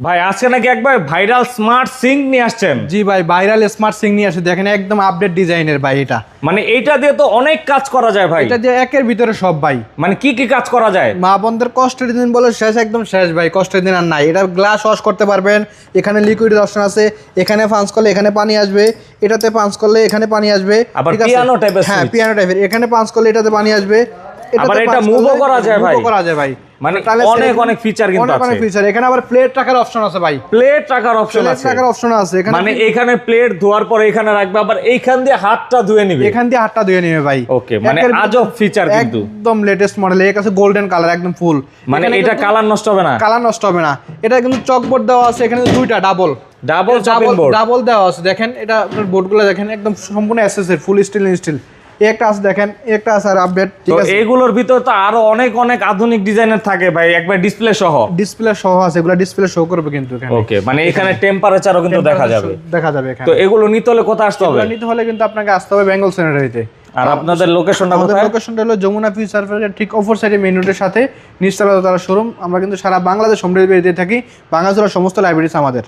ভাই আজকে নাকি একবার ভাইরাল স্মার্ট সিঙ্ক নিয়ে আসছেন। জি ভাই ভাইরাল স্মার্ট সিং নিয়ে আসছে দেখেন একদম আপডেট ডিজাইনের ভাই এটা। মানে এইটা দিয়ে তো অনেক কাজ করা যায় ভাই। এটা দিয়ে একের ভিতরে সব ভাই। মানে কি কি কাজ করা যায়? মা বোনদের কষ্টের দিন বলে শেষ একদম শেষ ভাই। কষ্টের দিন আর নাই। এটা গ্লাস ওয়াশ করতে পারবেন। এখানে লিকুইড অপশন আছে। এখানে পাঞ্চ করলে এখানে পানি আসবে। এটাতে পাঞ্চ করলে এখানে পানি আসবে। আবার type এর হ্যাঁ পিয়ানো টাইপের এখানে পাঞ্চ করলে এটাতে পানি আসবে। আবার এটা punch move ও করলে করা যায় ভাই। করা যায় ভাই। মানে অনেক অনেক feature কিন্তু অনেক অনেক ফিচার এখানে আবার প্লেট রাখার অপশন আছে ভাই। প্লেট রাখার অপশন প্লেট আছে। রাখার অপশন আছে। এখানে মানে এখানে প্লেট ধোয়ার পরে এখানে রাখবে আবার এইখান দিয়ে হাতটা ধুয়ে নিবে। এখান দিয়ে হাতটা ধুয়ে নেবে ভাই। ওকে মানে আজব ফিচার কিন্তু। একদম লেটেস্ট মডেল এর কাছে গোল্ডেন কালার একদম ফুল মানে এটা কালার নষ্ট হবে না। কালার নষ্ট হবে না। এটা কিন্তু চকবোর্ড দেওয়া আছে এখানে দুইটা ডাবল ডাবল ডাবল দেওয়া আছে। দেখেন এটা আপনার বোর্ডগুলো দেখেন একদম সম্পূর্ণ এসএস ফুল স্টিল স্টিল একটা আছে দেখেন একটা আছে আর আপডেট ঠিক আছে? এইগুলোর ভিতর তো আরও অনেক অনেক আধুনিক ডিজাইনের থাকে ভাই একবার ডিসপ্লে সহ। ডিসপ্লে সহ আছে এগুলো ডিসপ্লে শো করবে কিন্তু এখানে। ওকে মানে এখানে টেম্পারেচারও কিন্তু দেখা যাবে। দেখা যাবে এখানে। তো এগুলো নিতে হলে কোথায় আসতে হবে? নিতে হলে কিন্তু আপনাকে আসতে হবে বেঙ্গল সেনারিতে আর আপনাদের লোকেশনটা কোথায়? লোকেশনটা হলো যমুনা ফিউচার পার্কের ঠিক অপর সাইডে মেইন রোডের সাথে নিচতলা তারা শোরুম আমরা কিন্তু সারা বাংলাদেশ হোম ডেলিভারি দিয়ে থাকি। বাংলাদেশের সমস্ত লাইব্রেরিজ আমাদের।